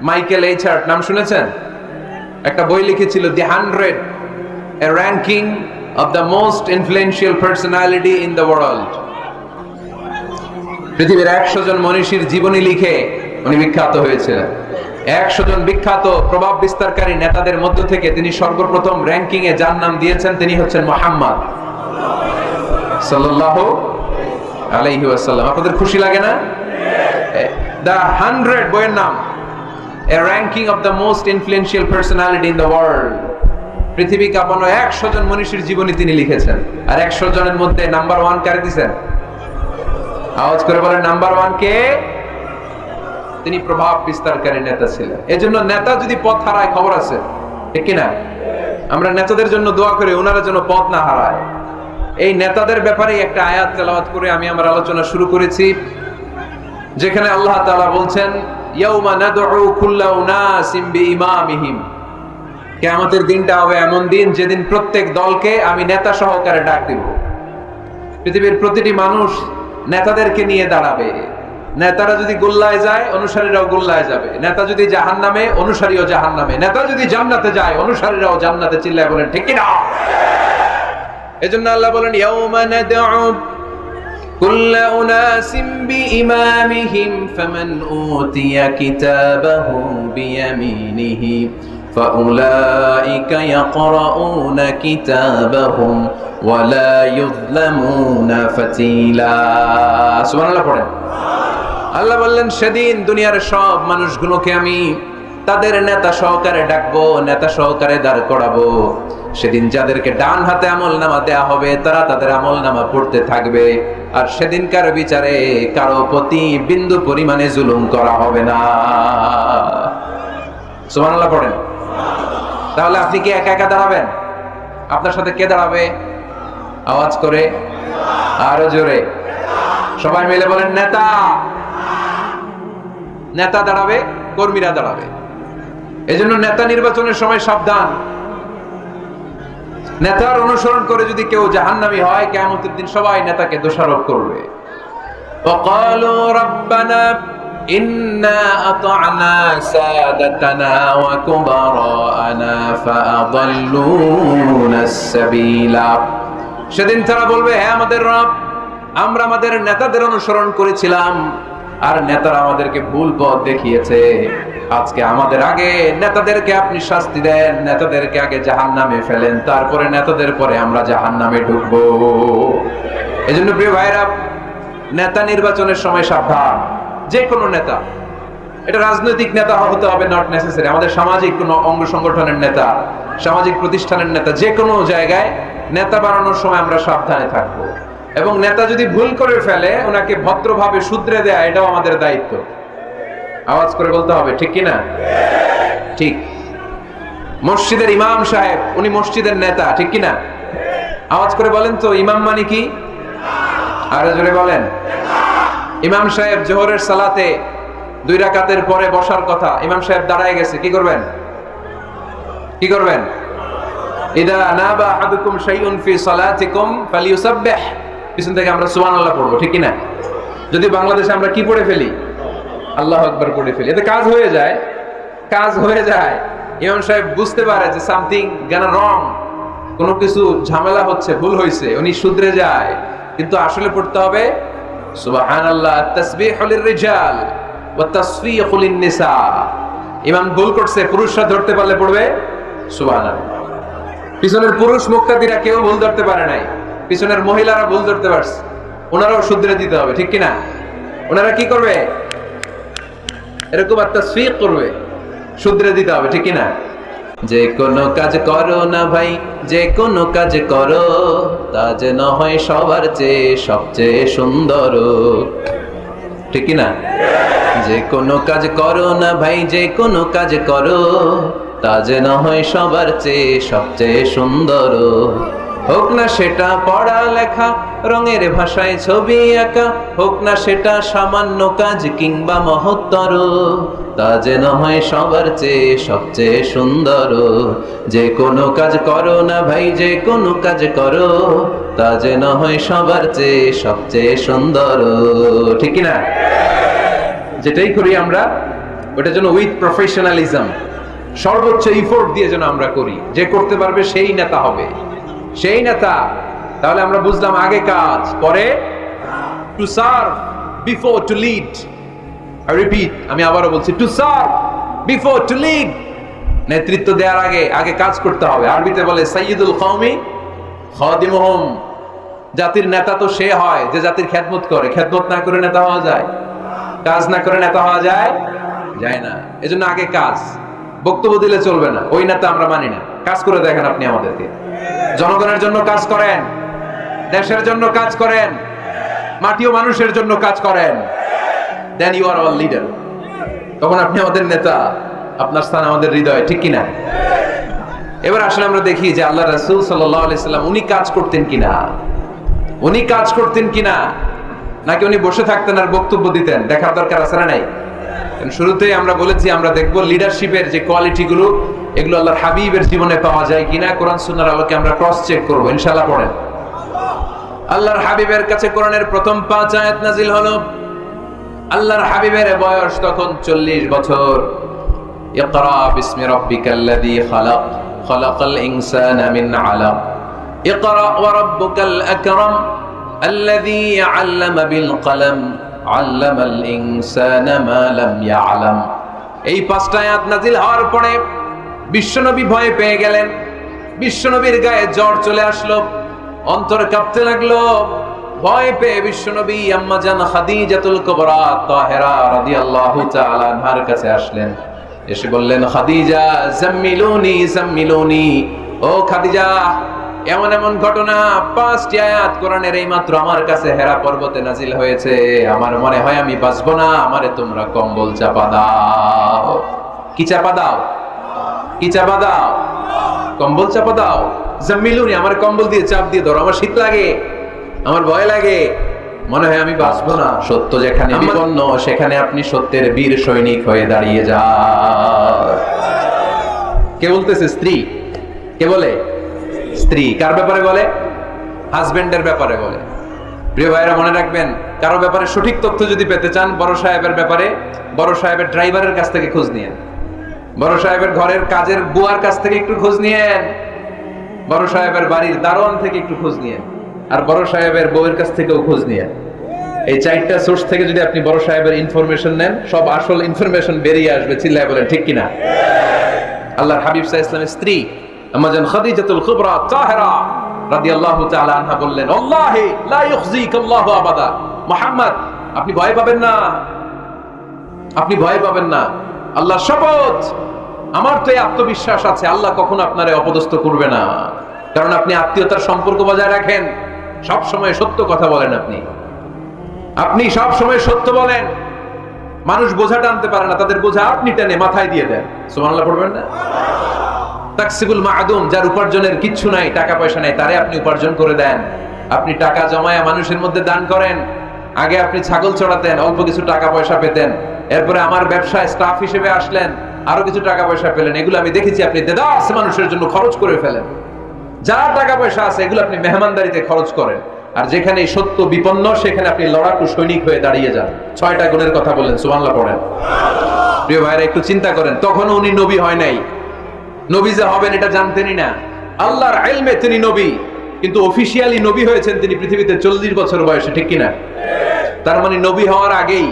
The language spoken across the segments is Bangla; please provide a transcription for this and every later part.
মাইকেল এইচার্ট নাম শুনেছেন? একটা বই লিখেছিল the hundred a ranking of the most influential personality in the world পৃথিবীর একশো জন মনীষীর জীবনী লিখে উনি বিখ্যাত হয়েছিলেন। একশো জন বিখ্যাত প্রভাব বিস্তারকারী নেতাদের মধ্য থেকে তিনি সর্বপ্রথম র্যাঙ্কিং এ যার নাম দিয়েছেন, তিনি হচ্ছেন মোহাম্মদ সাল্লাল্লাহু আলাইহি আপনাদের খুশি লাগে না? দ্য হান্ড্রেড বইয়ের নাম। A ranking of the most influential personality in the world পৃথিবী কাঁপানো একশো জন মনীষীর জীবনী তিনি লিখেছেন। আর একশো জনের মধ্যে নাম্বার ওয়ান কারে দিছেন? আওয়াজ করে বলেন নাম্বার ওয়ান কে? তিনি প্রভাব বিস্তারকারী নেতা ছিলেন। এজন্য নেতা যদি পথ হারায়, খবর আছে। ঠিক কিনা? আমরা নেতাদের জন্য দোয়া করি ওনারা যেন পথ না হারায়। এই নেতাদের ব্যাপারে একটা আয়াত তেলাওয়াত করে আমি আমার আলোচনা শুরু করেছি। যেখানে আল্লাহ তাআলা বলছেন কিয়ামতের দিনটা হবে এমন দিন যেদিন প্রত্যেক দলকে আমি নেতা সহকারে ডাক দিব। পৃথিবীর প্রতিটি মানুষ নেতাদেরকে নিয়ে দাঁড়াবে। নেতারা যদি গোল্লায় যায়, অনুসারীরাও গোল্লায় যাবে। নেতা যদি জাহান নামে অনুসারীও জাহান নামে নেতা যদি জান্নাতে যায়, অনুসারীরাও জান্নাতে চিল্লায় বলেন, ঠিক কিনা? এজন্য আল্লাহ বলেন, ইয়াউমা নাদউ كل أناس بإمامهم فمن أوتي كتابه بيمينه فأولئك يقرؤون كتابهم ولا يظلمون فتيلا سبحان الله পড়েন আল্লাহ বললেন সেদিন দুনিয়ার সব মানুষগুলোকে আমি তাদের নেতা সহকারে ডাকবো নেতা সহকারে দাঁড় করাবো সেদিন যাদেরকে ডান হাতে আমল নামা দেয়া হবে, তারা তাদের আমল নামা পড়তে থাকবে। আর সেদিনকার বিচারে কারও প্রতি বিন্দু পরিমাণে জুলুম করা হবে না। সুবহানাল্লাহ পড়েন। তাহলে আপনি কি একা একা দাঁড়াবেন? আপনার সাথে কে দাঁড়াবে? আওয়াজ করে। আরও জোরে। সবাই মিলে বলেন, নেতা। নেতা দাঁড়াবে, কর্মীরা দাঁড়াবে। এজন্য নেতা নির্বাচনের সময় সাবধান। নেতার অনুসরণ করে যদি কেউ জাহান্নামী হয় কেমতের দিন সবাই নেতাকে দোষারোপ করবে وقالوا ربنا إنا أطعنا سادتنا وكبراءنا فأضلونا السبيلا সেদিন তারা বলবে হ্যাঁ আমাদের রব আমরা আমাদের নেতাদের অনুসরণ করেছিলাম আর নেতারা আমাদেরকে ভুল পথ দেখিয়েছে আজকে আমাদের আগে নেতাদেরকে আপনি শাস্তি দেন, নেতাদেরকে আগে জাহান নামে ফেলেন, তারপরে নেতাদের পরে আমরা জাহান নামে ঢুকবো। জন্য প্রিয় ভাইরা নেতা নির্বাচনের সময় সাবধান। যে কোনো নেতা, এটা রাজনৈতিক নেতা হতে হবে নট নেসেসারি আমাদের সামাজিক কোনো অঙ্গ সংগঠনের নেতা, সামাজিক প্রতিষ্ঠানের নেতা যে কোনো জায়গায় নেতা বানানোর সময় আমরা সাবধানে থাকব। এবং নেতা যদি ভুল করে ফেলে, ওনাকে ভদ্রভাবে শুধরে দেয়া, এটাও আমাদের দায়িত্ব। আওয়াজ করে বলতে হবে, ঠিক কি না ঠিক। মসজিদের ইমাম সাহেব, উনি মসজিদের নেতা, ঠিক কি না আওয়াজ করে বলেন তো, ইমাম মানে কি? আরও জোরে বলেন। ইমাম সাহেব জোহরের সালাতে দুই রাকাতের পরে বসার কথা, ইমাম সাহেব দাঁড়ায় গেছে, কি করবেন? কি করবেন? ইদা নাবা আহাদুকুম শাইউন ফি সালাতিকুম ফালিয়ুসাব্বিহ পিছন থেকে আমরা সুবহানাল্লাহ পড়ব, ঠিক কি না যদি বাংলাদেশে আমরা কি পড়ে ফেলি? আল্লাহ আকবার পড়ে ফেলি। এতে কাজ হয়ে যায়। কাজ হয়ে যায়। ইমাম সাহেব বুঝতে পারে যে সামথিং গানা রং কোনো কিছু ঝামেলা হচ্ছে, ভুল হয়েছে উনি শুধরে যায়। কিন্তু আসলে পড়তে হবে, সুবহানাল্লাহ, তাসবিহু লিররিজাল ওয়া তাসফিহু লিন-নিসা। ইমাম ভুল করছে, পুরুষরা ধরতে পারলে পড়বে, সুবহানাল্লাহ। পিছনের পুরুষ মুক্তাদিরা কেউ ভুল ধরতে পারে নাই। পিছনের মহিলারা ভুল ধরতে পারছে। ওনারাও শুধরে দিতে হবে, ঠিক কিনা? ওনারা কি করবে? এরকম একটা সুইক করবে, শুধরে দিতে হবে, ঠিক না যে কোনো কাজ করো না ভাই, যে কোনো কাজ করো, তা যেন হয় সবার চেয়ে সবচেয়ে সুন্দর। ঠিক না যে কোনো কাজ করো না ভাই, যে কোনো কাজ করো, তা যেন হয় সবার চেয়ে সবচেয়ে সুন্দর। হোক না সেটা পড়া লেখা রঙের ভাষায় ছবি আঁকা, হোক না সেটা সামান্য কাজ কিংবা মহত্তর, তা যেন হয় সবার চেয়ে সবচেয়ে সুন্দর। যে কোনো কাজ করো না ভাই, যে কোনো কাজ করো, তা যেন হয় সবার চেয়ে সবচেয়ে সুন্দর। ঠিক না যেটাই করি আমরা, ওটা যেন উইথ প্রফেশনালিজম সর্বোচ্চ ইফোর্ট দিয়ে যেন আমরা করি। যে করতে পারবে সেই নেতা হবে। সেই নেতা, তাহলে আমরা বুঝলাম আগে কাজ, পরে? To serve before to lead repeat আমি আবারও বলছি to serve before to lead নেতৃত্ব দেওয়ার আগে আগে কাজ করতে হবে। আরবিতে বলে সাইয়্যিদুল কওমি খাদিমুহুম। জাতির নেতা তো সে হয়, যে জাতির খেদমত করে। খেদমত না করে নেতা হওয়া যায়? কাজ না করে নেতা হওয়া যায়? যায় না। এজন্য আগে কাজ। বক্তব্য দিলে চলবে না। ওই নেতা আমরা মানি না। কাজ করে দেখেন আপনি আমাদেরকে। জনগণের জন্য কাজ করেন, দেশের জন্য কাজ করেন মাটি ও মানুষের জন্য কাজ করেন। Then you are all leader তখন আপনি আমাদের নেতা, আপনার স্থান আমাদের হৃদয়ে, ঠিক কিনা? এবার আসলে আমরা দেখি যে আল্লাহ রাসূল সাল্লাম, উনি কাজ করতেন কিনা? উনি কাজ করতেন কিনা? নাকি উনি বসে থাকতেন আর বক্তব্য দিতেন? দেখার দরকার আছে না নাই? শুরুতেই আমরা বলেছি, আমরা দেখব লিডারশিপের যে কোয়ালিটিগুলো এগুলো আল্লাহর হাবিবের জীবনে পাওয়া যায় কিনা? কোরআন সুন্নার আলোকে আমরা ক্রস চেক করব ইনশাল্লাহ পড়েন। আল্লাহর হাবিবের কাছে কোরআনের প্রথম পাঁচ আয়াত নাজিল হলো, আল্লাহর হাবিবের বয়স তখন চল্লিশ বছর। ইকরা বিসমি রব্বিকাল্লাযী খালাক, খালাকাল ইনসানা মিন আলাক। ইকরা ওয়া রাব্বুকাল আকরাম, আল্লাযী আল্লামা বিল কলম, আল্লামাল ইনসানা মা লাম ইয়ালাম। এই পাঁচটা আয়াত নাজিল হওয়ার পরে বিশ্বনবী ভয়ে পেয়ে গেলেন। বিশ্বনবীর গায়ে জ্বর চলে আসলো। অন্তর কাঁপতে লাগল। ভয় পেয়ে বিশ্বনবী আম্মাজান খাদিজাতুল কুবরা তাহেরা রাদিয়াল্লাহু তাআলা আনহার কাছে আসলেন। এসে বললেন, খাদিজা, জাম্মিলুনি জাম্মিলুনি। ও খাদিজা, এমন এমন ঘটনা পাঁচটি আয়াত কোরআনের এই মাত্র আমার কাছে হেরা পর্বতে নাজিল হয়েছে। আমার মনে হয় আমি বাঁচবো না, আমারে তোমরা কম্বল চাপা দাও। কি চাপা দাও? কি চাপা দাও? কম্বল চাপা দাও। জাম্মিলুনি আমার কম্বল দিয়ে চাপ দিয়ে ধরো আমার শীত লাগে আমার ভয় লাগে। মনে হয় আমি বাঁচবো না। সত্য যেখানে বিপন্ন সেখানে আপনি সত্যের বীর সৈনিক হয়ে দাঁড়িয়ে যা। কে বলতেছে স্ত্রী? কে বলে? স্ত্রী কার ব্যাপারে বলে? হাজবেন্ডের ব্যাপারে বলে। প্রিয় ভাইরা মনে রাখবেন কারও ব্যাপারে সঠিক তথ্য যদি পেতে চান বড় সাহেবের ব্যাপারে বড় সাহেবের ড্রাইভারের কাছ থেকে খোঁজ নিয়েন। বড় সাহেবের ঘরের কাজের বুয়ার কাছ থেকে একটু খোঁজ নিয়েন। বড় সাহেবের বাড়ির দারোয়ান থেকে একটু খোঁজ নিয়েন। আর বড় সাহেবের বউয়ের কাছ থেকেও খোঁজ নিয়েন। এই চারটা সোর্স থেকে যদি আপনি বড় সাহেবের ইনফরমেশন নেন, সব আসল ইনফরমেশন বেরিয়ে আসবে। চিল্লায় বলেন, ঠিক কিনা? আল্লাহর হাবিব সাহ ইসলামের স্ত্রী আমাজন খাদিজাতুল কুবরা তাহেরা, রাদিয়াল্লাহু তাআলা আনহা বললেন, আল্লাহি লা ইউখজিক আল্লাহু আবাদা। মুহাম্মদ, আপনি ভয় পাবেন না। আপনি ভয় পাবেন না। আল্লাহ শপথ আমার তো এই আত্মবিশ্বাস আছে, আল্লাহ কখনো আপনারে অপদস্থ করবে না। কারণ আপনি আত্মীয়তার সম্পর্ক বজায় রাখেন, সব সময় সত্য কথা বলেন আপনি। আপনি সব সময় সত্য বলেন। মানুষ বোঝা টানতে পারে না, তাদের বোঝা আপনি টেনে মাথায় দিয়ে দেন। সুবহানাল্লাহ পড়বেন না? তাকসিবুল মাদুম, যার উপার্জনের কিচ্ছু নাই, টাকা পয়সা নাই, তারে আপনি উপার্জন করে দেন। আপনি টাকা জমায়া মানুষের মধ্যে দান করেন। আগে আপনি ছাগল চড়াতেন, অল্প কিছু টাকা পয়সা পেতেন। এরপরে আমার ব্যবসায় স্টাফ হিসেবে আসলেন। আরও কিছু টাকা পয়সা পেলেন, এগুলো আমি দেখেছি আপনি দেদাস মানুষের জন্য খরচ করে ফেলেন। যা টাকা পয়সা আছে, এগুলো আপনি মেহমানদারিতে খরচ করেন। আর যেখানে সত্য বিপন্ন, সেখানে আপনি লড়াকু সৈনিক হয়ে দাঁড়িয়ে যান। ছয়টা গুণের কথা বললেন সুবাংলা পড়েন। প্রিয় ভাইরা, একটু চিন্তা করেন, তখনও উনি নবী হয় নাই। নবী যে হবেন, এটা জানতেনই না। আল্লাহর আইলমে তিনি নবী, কিন্তু অফিসিয়ালি নবী হয়েছেন তিনি পৃথিবীতে চল্লিশ বছর বয়সে, ঠিক কিনা? তার মানে নবী হওয়ার আগেই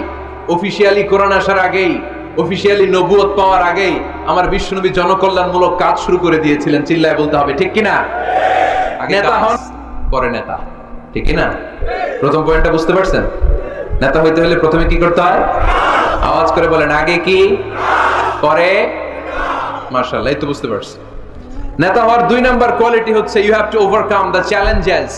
অফিসিয়ালি কোরআন আসার আগেই অফিসিয়ালি নবুয়ত পাওয়ার আগেই আমার বিশ্বনবী জনকল্যাণমূলক কাজ শুরু করে দিয়েছিলেন চিল্লায় বলতে হবে ঠিক কিনা? নেতা হন। পরে নেতা ঠিক কিনা? প্রথম পয়েন্টটা বুঝতে পারছেন? নেতা হইতে হলে প্রথমে কি করতে হয়? আওয়াজ করে বলেন আগে কি? পরে? মার্শাল্লাহ এই তো বুঝতে পারছি নেতা হওয়ার দুই নাম্বার কোয়ালিটি হচ্ছে you have to overcome the challenges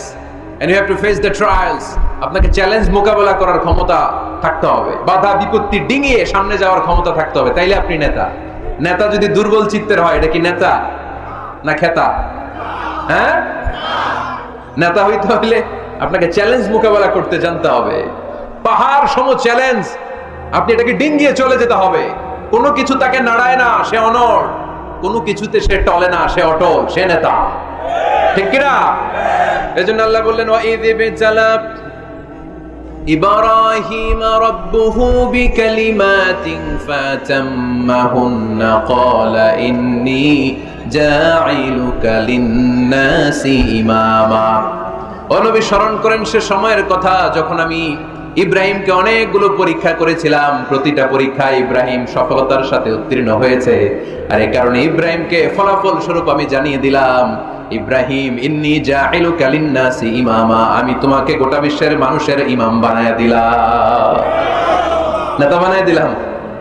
and you have to face the trials আপনাকে চ্যালেঞ্জ মোকাবেলা করার ক্ষমতা থাকতে হবে। বাধা বিপত্তি ডিঙিয়ে সামনে যাওয়ার ক্ষমতা থাকতে হবে। তাইলে আপনি নেতা। নেতা যদি দুর্বল চিত্তের হয়, এটা কি নেতা না খেতা? হ্যাঁ? নেতা হইতে হলে আপনাকে চ্যালেঞ্জ মোকাবেলা করতে জানতে হবে। পাহাড় সম চ্যালেঞ্জ আপনি এটাকে ডিঙ্গিয়ে চলে যেতে হবে। কোনো কিছু তাকে নাড়ায় না, সে অনড়। কোনো কিছুতে সে টলে না, সে অটল, সে নেতা। ঠিক কিনা? এজন্য আল্লাহ বললেন إبراهيم ربه بكلمات فأتمهن قال إني جاعلك للناس إماما অনবী স্মরণ করেন সে সময়ের কথা যখন আমি ইব্রাহিমকে অনেকগুলো পরীক্ষা করেছিলাম প্রতিটা পরীক্ষায় ইব্রাহিম সফলতার সাথে উত্তীর্ণ হয়েছে আর এই কারণে ইব্রাহিমকে ফলাফল স্বরূপ আমি জানিয়ে দিলাম ইব্রাহিম, ইন্নি জাইলু কালিন্নাসি ইমামা আমি তোমাকে গোটা বিশ্বের মানুষের ইমাম বানায় দিলাম। নেতা বানায় দিলাম।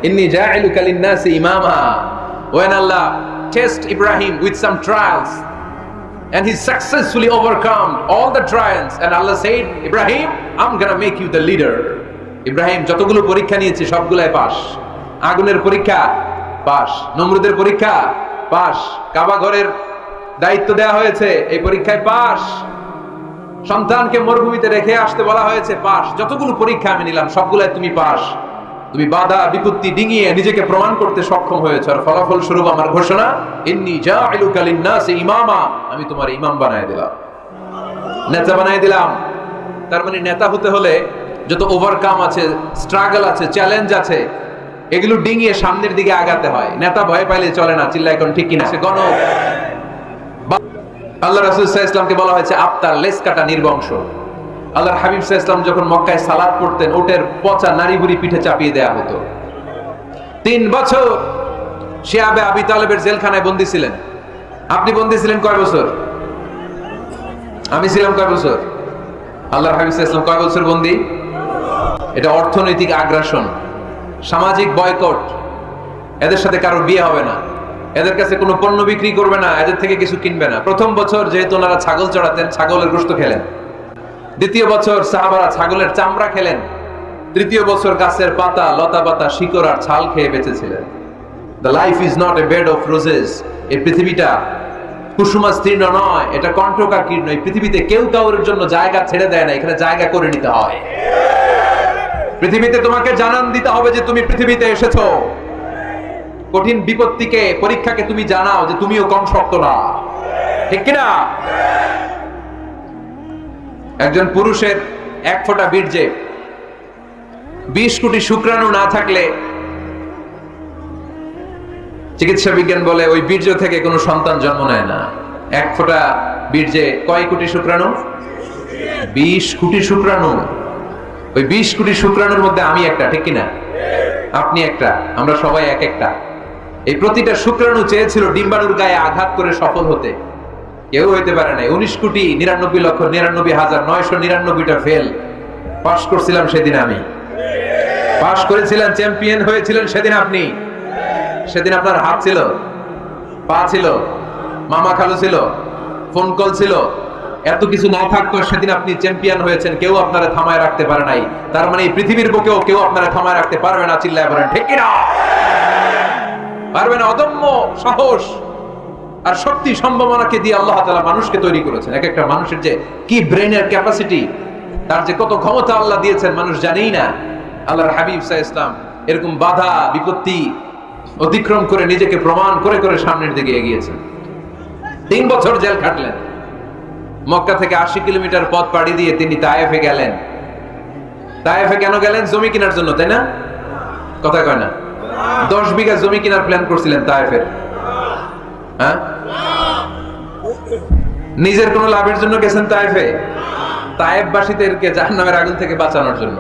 ইন্নি জাইলু কালিন্নাসি ইমামা when Allah test Ibrahim with some trials and he successfully overcome all the trials and Allah said Ibrahim I'm gonna make you the leader Ibrahim, যতগুলো পরীক্ষা নিয়েছে সবগুলাই পাস, আগুনের পরীক্ষা পাস, নমরুদের পরীক্ষা পাস, কাবা ঘরের দায়িত্ব দেওয়া হয়েছে, এই পরীক্ষায় পাস সন্তানকে মরুভূমিতে রেখে আসতে বলা হয়েছে পাস যতগুলো পরীক্ষা আমি নিলাম সবগুলাই তুমি পাস তুমি বাধা, বিপত্তি ডিঙিয়ে নিজেকে প্রমাণ করতে সক্ষম হয়েছে। আর ফলাফল স্বরূপ আমার ঘোষণা, ইন্নি জাইলু কালিন্নাসি ইমামা। আমি তোমার ইমাম বানায় দিলাম। নেতা বানায় দিলাম। তার মানে নেতা হতে হলে যত ওভারকাম আছে স্ট্রাগল আছে চ্যালেঞ্জ আছে, এগুলো ডিঙিয়ে সামনের দিকে আগাতে হয়। নেতা ভয় পাইলে চলে না চিল্লা এখন ঠিক কিনা? সে গণ আল্লাহ রাসুল ইসলামকে বলা হয়েছে আপ্তার লেস কাটা নির্বংশ। আল্লাহর হাবিব সাহা ইসলাম যখন মক্কায় সালাদ পড়তেন ওটের পচা নারীবুড়ি পিঠে চাপিয়ে দেয়া হতো। তিন বছর সে আবে আবি তালেবের জেলখানায় বন্দী ছিলেন। আপনি বন্দী ছিলেন কয় বছর? আমি ছিলাম কয় বছর? আল্লাহর হাবিব সাহা ইসলাম কয় বছর বন্দী? এটা অর্থনৈতিক আগ্রাসন, সামাজিক বয়কট। এদের সাথে কারও বিয়ে হবে না। এদের কাছে কোনো পণ্য বিক্রি করবে না, এদের থেকে কিছু কিনবে না। প্রথম বছর যেহেতু ওনারা ছাগল চড়াতেন, ছাগলের গোস্ত খেলেন। দ্বিতীয় বছর সাহাবারা ছাগলের চামড়া খেলেন। তৃতীয় বছর গাছের পাতা, লতা পাতা, শিকড় আর ছাল খেয়ে বেঁচেছিলেন। The life is not a bed of roses এই পৃথিবীটা কুসুমাস্তীর্ণ নয়, এটা কণ্ঠকাকীর্ণ এই পৃথিবীতে কেউ কাউরের জন্য জায়গা ছেড়ে দেয় না, এখানে জায়গা করে নিতে হয়। পৃথিবীতে তোমাকে জানান দিতে হবে যে তুমি পৃথিবীতে এসেছ। কঠিন বিপত্তিকে পরীক্ষাকে তুমি জানাও যে তুমিও কম শক্ত না। ঠিক কিনা? একজন পুরুষের এক ফোঁটা বীর্যে বিশ কোটি শুক্রাণু না থাকলে চিকিৎসা বিজ্ঞান বলে ওই বীর্য থেকে কোনো সন্তান জন্ম নেয় না। এক ফোঁটা বীর্যে কয় কোটি শুক্রাণু? বিশ কোটি শুক্রাণু। ওই বিশ কোটি শুক্রাণুর মধ্যে আমি একটা, ঠিক কিনা? আপনি একটা, আমরা সবাই এক একটা। এই প্রতিটা শুক্রাণু চেয়েছিল ডিম্বাণুর গায়ে আঘাত করে সফল হতে। কেউ হইতে পারে নাই। উনিশ কোটি নিরানব্বই লক্ষ নিরানব্বই হাজার নয়শো নিরানব্বইটা ফেল পাশ করছিলাম সেদিন আমি। পাশ করেছিলেন চ্যাম্পিয়ন হয়েছিলেন সেদিন আপনি। সেদিন আপনার হাত ছিল, পা ছিল, মামা খালু ছিল ফোন কল ছিল। এত কিছু না থাকতো সেদিন আপনি চ্যাম্পিয়ন হয়েছেন। কেউ আপনারা থামায় রাখতে পারে নাই। তার মানে এই পৃথিবীর বুকেও কেউ আপনারা থামায় রাখতে পারবে না, চিল্লায় বলেন। ঠিক কিনা? পারবে না, অদম্য সাহস আর শক্তি সম্ভাবনাকে দিয়ে আল্লাহ তালা মানুষকে তৈরি করেছেন। এক একটা মানুষের যে কি ব্রেনের ক্যাপাসিটি, তার যে কত ক্ষমতা আল্লাহ দিয়েছেন, মানুষ জানেই না। আল্লাহর হাবিব সাহ ইসলাম এরকম বাধা, বিপত্তি অতিক্রম করে নিজেকে প্রমাণ করে করে সামনের দিকে এগিয়েছেন। তিন বছর জেল খাটলেন। মক্কা থেকে আশি কিলোমিটার পথ পাড়ি দিয়ে তিনি তায়েফে গেলেন। তায়েফে কেন গেলেন? জমি কেনার জন্য, তাই না? কথা কয় না। দশ বিঘা জমি কেনার প্ল্যান করছিলেন তায়েফের। হ্যাঁ? নিজের কোনো লাভের জন্য গেছেন তায়েফে? তায়েববাসীদেরকে জাহান্নামের আগুন থেকে বাঁচানোর জন্য।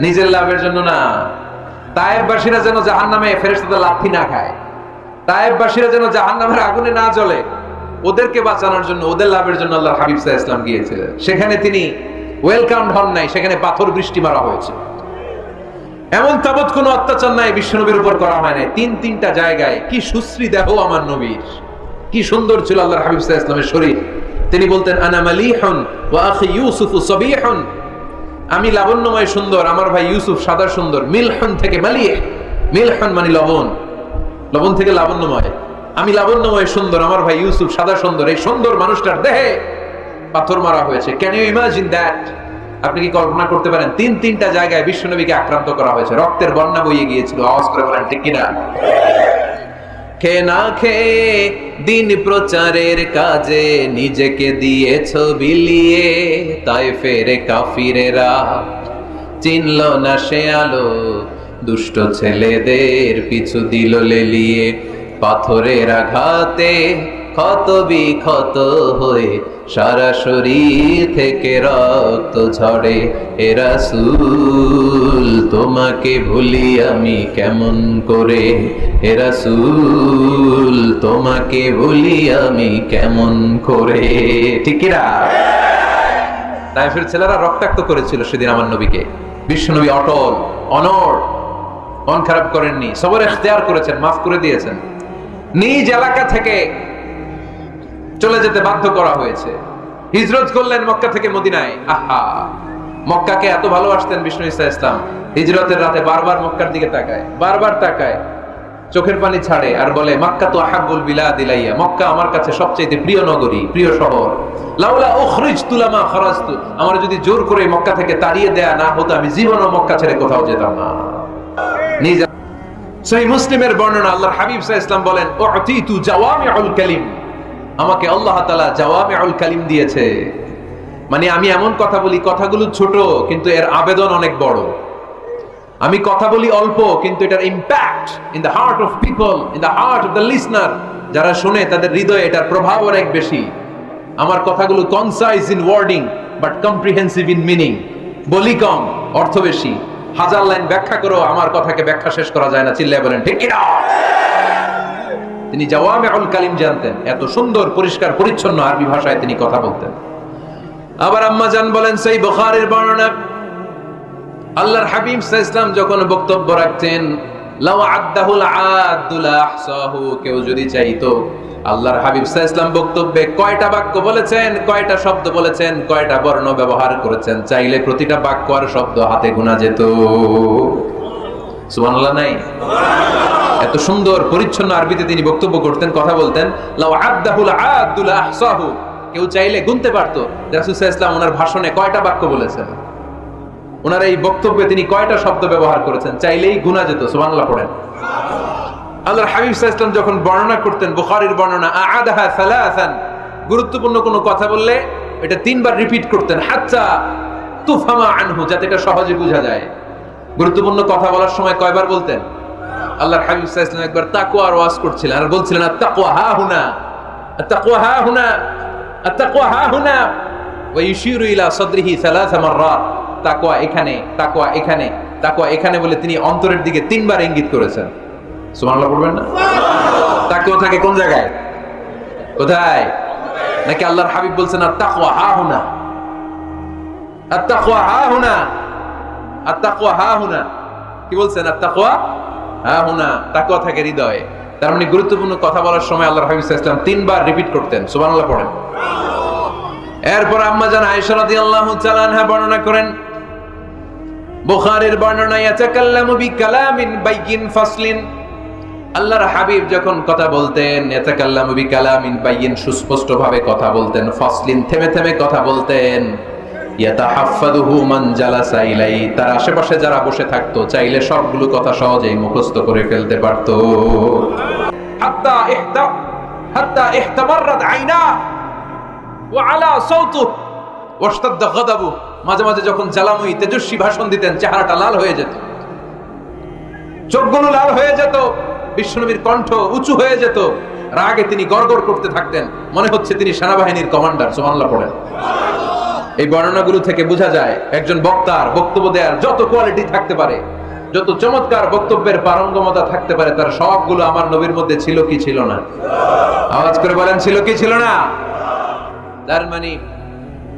নিজের লাভের জন্য না। তায়েববাসীরা যেন জাহান্নামে ফেরেশতাদের লাথি না খায়। তায়েববাসীরা যেন জাহান্নামের আগুনে না জ্বলে। ওদেরকে বাঁচানোর জন্য, ওদের লাভের জন্য আল্লাহ হাবিব ইসলাম গিয়েছিলেন। সেখানে তিনি ওয়েলকাম হন নাই, সেখানে পাথর বৃষ্টি মারা হয়েছে। এমন তাবৎ কোনো অত্যাচার নাই, বিশ্বনবীর উপর করা হয় নাই। তিন, তিনটা জায়গায় কি সুশ্রী দেহ আমার নবীর, কি সুন্দর ছিল আল্লাহর হাবিব ইসলামের শরীর। তিনি বলতেন, আনা মালিহন আখি ইউসুফ সবিহন। আমি লাবণ্যময় সুন্দর, আমার ভাই ইউসুফ সাদা সুন্দর। মিলহন থেকে মালিহ, মিলহন মানে লবণ। লবণ থেকে লাবণ্যময়। আমি লাবণ্যময় সুন্দর, আমার ভাই ইউসুফ সাদা সুন্দর। এই সুন্দর মানুষটার দেহে পাথর মারা হয়েছে। ক্যান ইউ ইমাজিন দ্যাট আপনি কি কল্পনা করতে পারেন? তিন তিনটা জায়গায় বিশ্বনবীকে আক্রান্ত করা হয়েছে। রক্তের বন্যা বইয়ে গিয়েছিল। আওয়াজ করে বলেন, ঠিক কিনা? খে না খেয়ে দিন প্রচারের কাজে নিজেকে দিয়েছ বিলিয়ে তাই ফেরে কাফিরেরা চিনল না সে আলো, দুষ্ট ছেলেদের পিছু দিল লেলিয়ে, পাথরের আঘাতে ক্ষত বিক্ষত হয়ে সারা শরীর থেকে রক্ত ঝরে। এরা সুল তোমাকে ভুলি আমি কেমন করে? এরা সুল তোমাকে ভুলি আমি কেমন করে? ঠিকিরা তাইফের ছেলেরা রক্তাক্ত করেছিল সেদিন আমার নবীকে। বিশ্বনবী অটল অনর মন খারাপ করেননি। সবর এখতিয়ার করেছেন, মাফ করে দিয়েছেন। নিজ এলাকা থেকে চলে যেতে বাধ্য করা হয়েছে। হিজরত করলেন মক্কা থেকে মদিনায়। আহা! মক্কাকে এত ভালোবাসতেন বিষ্ণু ইসা ইসলাম। হিজরতের রাতে বারবার মক্কার দিকে তাকায়, বারবার তাকায়। চোখের পানি ছাড়ে আর বলে, মক্কা তো আহাবুল বিলা দিলাইয়া মক্কা আমার কাছে সবচেয়ে প্রিয় নগরী, প্রিয় শহর। লাউলা উখরিজ তুলামা খরাজতু। আমার যদি জোর করে মক্কা থেকে তাড়িয়ে দেয়া না হতো, আমি জীবনও মক্কা ছেড়ে কোথাও যেতাম না। নিজ সেই মুসলিমের বর্ণনা আল্লাহর হাবিব সাহ ইসলাম বলেন ও উতিতু জাওয়ামিউল কালিম। আমাকে আল্লাহ তাআলা জাওয়ামিউল কালিম দিয়েছে। মানে আমি এমন কথা বলি, কথাগুলো ছোট, কিন্তু এর আবেদন অনেক বড়। আমি কথা বলি অল্প, কিন্তু এটার impact in the heart of people in the heart of the listener যারা শুনে, তাদের হৃদয়ে এটার প্রভাব অনেক বেশি। আমার কথাগুলো concise in wording but comprehensive in meaning বলি কম, অর্থ বেশি। হাজার লাইন ব্যাখ্যা করো, আমার কথাকে ব্যাখ্যা শেষ করা যায় না, চিল্লায় বলেন, ঠিক কিনা? তিনি জাওয়ামিউল কালিম জানতেন, এত সুন্দর, পরিষ্কার, পরিচ্ছন্ন আরবি ভাষায় তিনি কথা বলতেন। আবার আম্মা জান বলেন, সেই বুখারীর বর্ণনা, আল্লাহর হাবিব ইসলাম যখন বক্তব্য রাখতেন আহসাহু, কেউ যদি চাইতো, আল্লাহর হাবিব ইসলাম বক্তব্যে কয়টা বাক্য বলেছেন, কয়টা শব্দ বলেছেন, কয়টা বর্ণ ব্যবহার করেছেন, চাইলে প্রতিটা বাক্য আর শব্দ হাতে গোনা যেত। নাই? এত সুন্দর, পরিচ্ছন্ন আরবিতে তিনি বক্তব্য করতেন, কথা বলতেন। লাউ কেউ চাইলে গুনতে পারতো। ইসলাম ওনার ভাষণে কয়টা বাক্য বলেছেন? ওনার এই বক্তব্যে তিনি কয়টা শব্দ ব্যবহার করেছেন? চাইলেই গুণা যেত, সুবহানাল্লাহ পড়েন। আল্লাহর হাবিব ওয়াসাল্লাম যখন বর্ণনা করতেন, বুখারীর বর্ণনা, আআদাহা সালাসান। গুরুত্বপূর্ণ কোনো কথা বললে, এটা তিনবার রিপিট করতেন, হাত্তা তুফামা আনহু, যাতে এটা সহজে বোঝা যায়। গুরুত্বপূর্ণ কথা বলার সময় কয়বার বলতেন? আল্লাহর হাবিব ওয়াসাল্লাম একবার তাকওয়ার ওয়াজ করছিলেন আর বলছিলেন, আত-তাকওয়া হা হুনা হা হুনা, আত-তাকওয়া হা হুনা ইলা এখানে এখানে এখানে বলে তিনি অন্তরের দিকে তিনবার ইঙ্গিত করেছেন। সুবহানাল্লাহ বলবেন না? তাকওয়া থাকে কোন জায়গায়? কোথায়? নাকি আল্লাহর হাবিব বলছেন আর তাকওয়া হা হুনা আর তাকওয়া হা হুনা হা হুনা। কি বলছেন? হা হুনা। তাকওয়া থাকে হৃদয়ে। তার মানে গুরুত্বপূর্ণ কথা বলার সময় সাল্লাল্লাহু আলাইহি ওয়াসাল্লাম তিনবার রিপিট করতেন, সুবহানাল্লাহ পড়েন। এরপর আম্মা জান আয়েশা রাদিয়াল্লাহু তাআলা আনহা বর্ণনা করেন, বুখারীর ইয়াতাকাল্লামু বিকালামিন ফাসলিন। আল্লাহর হাবিব যখন কথা বলতেন ইয়াতাকাল্লামু বিকালামিন সুস্পষ্ট ভাবে কথা বলতেন, ফাসলিন, থেমে থেমে কথা বলতেন। তার আশেপাশে যারা বসে থাকতো, চাইলে সবগুলো কথা সহজেই মুখস্থ করে ফেলতে পারতো। মাঝে মাঝে যখন জ্বালাময়ী তেজস্বী ভাষণ দিতেন, চেহারাটা লাল হয়ে যেত। চোখগুলো লাল হয়ে যেত, বিশ্বনবীর কণ্ঠ উঁচু হয়ে যেত। রাগে তিনি গড়গড় করতে থাকতেন, মনে হচ্ছে তিনি সেনাবাহিনীর কমান্ডার, সুবহানাল্লাহ পড়েন। এই বর্ণনাগুলো থেকে বোঝা যায়, একজন বক্তার বক্তব্য দেওয়ার যত কোয়ালিটি থাকতে পারে, যত চমৎকার বক্তব্যের পারঙ্গমতা থাকতে পারে, তার সবগুলো আমার নবীর মধ্যে ছিল কি ছিল না? আওয়াজ করে বলেন, ছিল কি ছিল না? তার মানে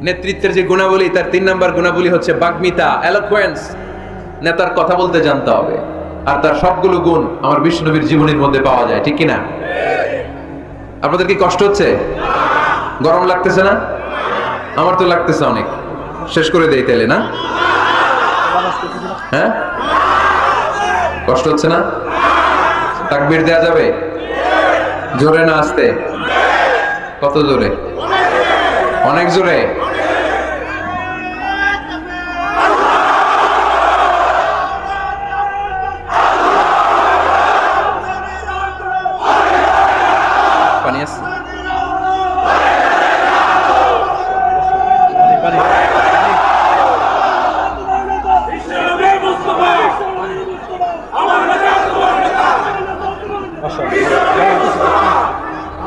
নেতৃত্বের যে গুণাবলী, তার তিন নম্বর গুণাবলী হচ্ছে বাগ্মিতা এলোকুয়েন্স নেতার কথা বলতে জানতে হবে। আর তার সবগুলো গুণ আমার বিষ্ণুনবীর জীবনের মধ্যে পাওয়া যায়, ঠিক কিনা? আপনাদের কি কষ্ট হচ্ছে? গরম লাগতেছে না? আমার তো লাগতেছে অনেক। শেষ করে দেই তাহলে না? হ্যাঁ? কষ্ট হচ্ছে না? তাকবির দেয়া যাবে? জোরে না আসতে? কত জোরে? অনেক জোরে পানি আছে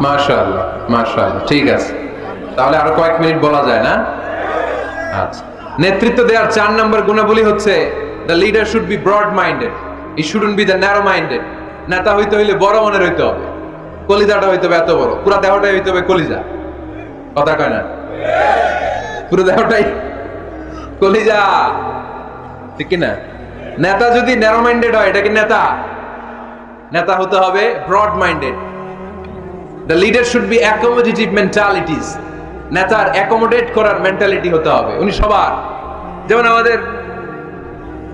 মাশাআল্লাহ মাশাআল্লাহ ঠিক আছে। তাহলে আরও কয়েক মিনিট বলা যায় না? আচ্ছা। নেতৃত্ব দেওয়ার চার নম্বর গুণাবলী হচ্ছে the leader should be broad minded he shouldn't be the narrow minded নেতা হইতে হইলে বড় মনের হইতে হবে। কলিজাটা হইতে হবে এত বড়। পুরা দেহটাই হইতে হবে কলিজা। কথা কয় না? পুরো দেহটাই কলিজা। ঠিক না নেতা যদি ন্যারো মাইন্ডেড হয়, এটা কি নেতা? নেতা হতে হবে broad minded the leader should be accommodative mentalities নেতার অ্যাকোমোডেট করার মেন্টালিটি হতে হবে। উনি সবার। যেমন আমাদের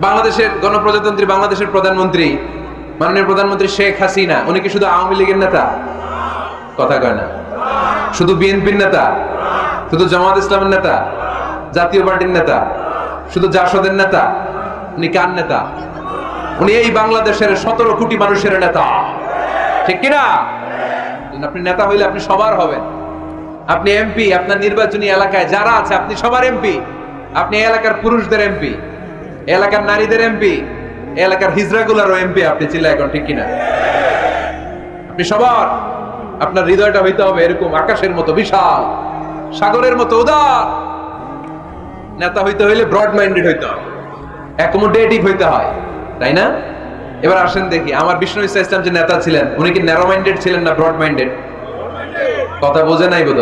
বাংলাদেশের গণপ্রজাতন্ত্রী, বাংলাদেশের প্রধানমন্ত্রী, মাননীয় প্রধানমন্ত্রী শেখ হাসিনা, উনি কি শুধু আওয়ামী লীগের নেতা? কথা কয় না। শুধু বিএনপির নেতা? শুধু জামাত ইসলামের নেতা? জাতীয় পার্টির নেতা? শুধু জাসদের নেতা? উনি কার নেতা? উনি এই বাংলাদেশের সতেরো কোটি মানুষের নেতা। ঠিক কিনা? আপনি নেতা হইলে আপনি সবার হবেন। আপনি এমপি, আপনার নির্বাচনী এলাকায় যারা আছে, আপনি সবার এমপি। আপনি এলাকার পুরুষদের এমপি এলাকার নারীদের এমপি এলাকার হিজড়াগুলারও এমপি, আপনি চিল্লা এখন ঠিক কিনা? আপনি সবার। আপনার হৃদয়টা হইতে হবে এরকম আকাশের মতো বিশাল, সাগরের মতো উদার। নেতা হইতে হইলে ব্রড মাইন্ডেড হইতে হয় অ্যাকোমোডেটিভ হইতে হয়, তাই না? এবার আসেন দেখি, আমার বিষ্ণু ইসা ইসলাম যে নেতা ছিলেন, উনি কি ন্যারো মাইন্ডেড ছিলেন না ব্রড মাইন্ডেড কথা বোঝে নাই বোধ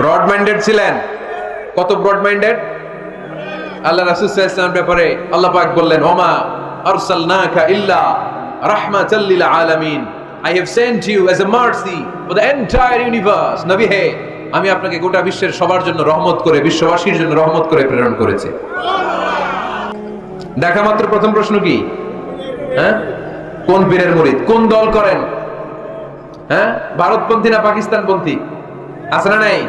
ব্রড মাইন্ডেড ছিলেন। কত ব্রড মাইন্ডেড আল্লাহ রাসূল ওয়াসাল্লামের ব্যাপারে আল্লাহ পাক বললেন, ওমা আরসালনাকা ইল্লা রাহমাতাল লিল আলামিন। I have sent you as a mercy for the entire universe নবী হে, আমি আপনাকে গোটা বিশ্বের সবার জন্য রহমত করে, বিশ্ববাসীর জন্য রহমত করে প্রেরণ করেছি। দেখা মাত্র প্রথম প্রশ্ন কি? হ্যাঁ? কোন পীরের মুরিদ? কোন দল করেন? হ্যাঁ? ভারতপন্থী না পাকিস্তানপন্থী? আছে না নাই?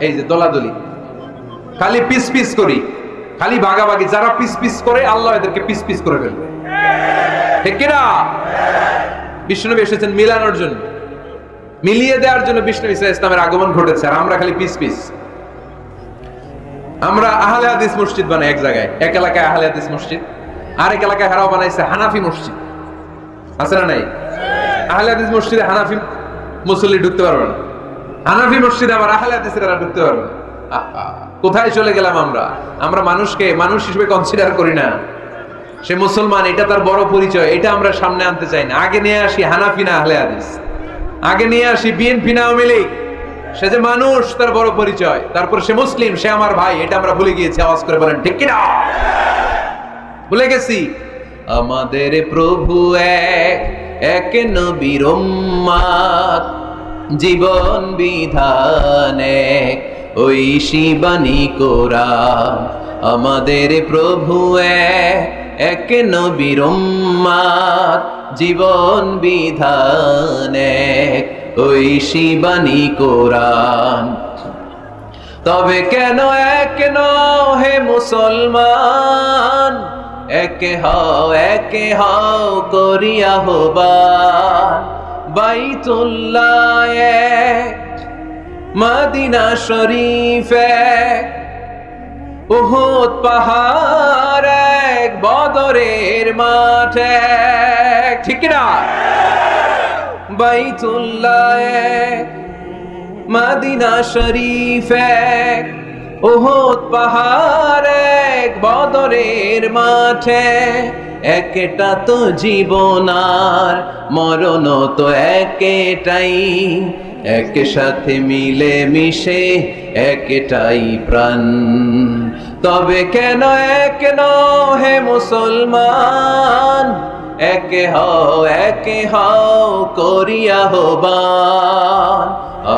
এই যে দলাদলি। খালি পিস পিস করি। খালি ভাগাভাগি। যারা পিস পিস করে, আল্লাহ এদেরকে পিস পিস করে ফেলবে। ঠিক কিনা? বিষ্ণুনবী এসেছেন মিলানোর জন্য। মিলিয়ে দেওয়ার জন্য বিষ্ণু ইসা ইসলামের আগমন ঘটেছে, আর আমরা খালি পিস পিস। আমরা আহলে হাদিস মসজিদ বানাই এক জায়গায়। এক এলাকায় আহলে হাদিস মসজিদ। আরেক এলাকায় হারাও বানাইছে হানাফি মসজিদ। আছে না নাই? আহলে হাদিস মসজিদে হানাফি মুসল্লি ঢুকতে পারবে না হানাফি মসজিদে আবার আহলে হাদিসেরা ঢুকতে পারবে। না কোথায় চলে গেলাম আমরা? আমরা মানুষকে, মানুষ হিসেবে কনসিডার করি না। সে মুসলমান, এটা তার বড় পরিচয়, এটা আমরা সামনে আনতে চাই না। আগে নিয়ে আসি হানাফি না আহলে হাদিস। আগে নিয়ে আসি বিএনপি না আওয়ামী লীগ। সে যে মানুষ, তার বড় পরিচয়। তারপর সে মুসলিম, সে আমার ভাই, এটা আমরা ভুলে গিয়েছি, আওয়াজ করে বলেন, ঠিক কিনা? ভুলে গেছি। আমাদের প্রভু এক এক নবীর জীবন বিধানে ওই শিবানী কোরআন। আমাদের প্রভু এক এক নবীর জীবন বিধানে ওই শিবানী কোরআন। তবে কেন এক নও হে মুসলমান? একে হও একে হও করিয়া এক, মদিনা শরীফ উহুদ পাহাড় এক, বদরের মাঠ ঠিক না বাইতুল্লাহ মদিনা শরীফ এক পাহাড় এক বদরের মাঠে, একটা তো জীবন আর, মরণ তো একেটাই। এক সাথে মিলে মিশে একটাই প্রাণ। তবে কেন এক নও হে মুসলমান? একে হও একে হও, করিয়া হবা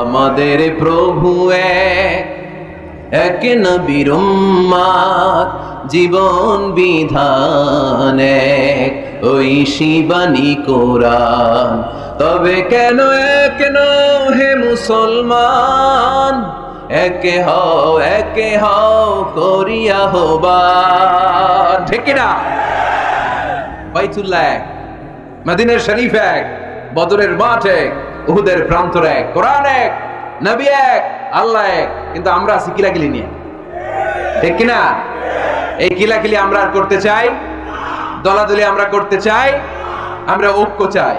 আমাদের প্রভু এক এক নবীর উম্মাত, জীবন বিধান এক। ওই শিবানী কোরআন তবে কেন এক নও হে মুসলমান? একে হও একে হও করিয়া হবা ঠিক না বাইতুল্লাহ এক মদিনের শরীফ এক বদরের মাঠ এক উহুদের প্রান্তর এক কোরআন এক নবী এক। আল্লাহ এক, কিন্তু আমরা আছি কিলাকিলি নিয়ে। ঠিক কিনা? এই কিলাকিলি আমরা আর করতে চাই, দলাদলি আমরা করতে চাই, আমরা ঐক্য চাই।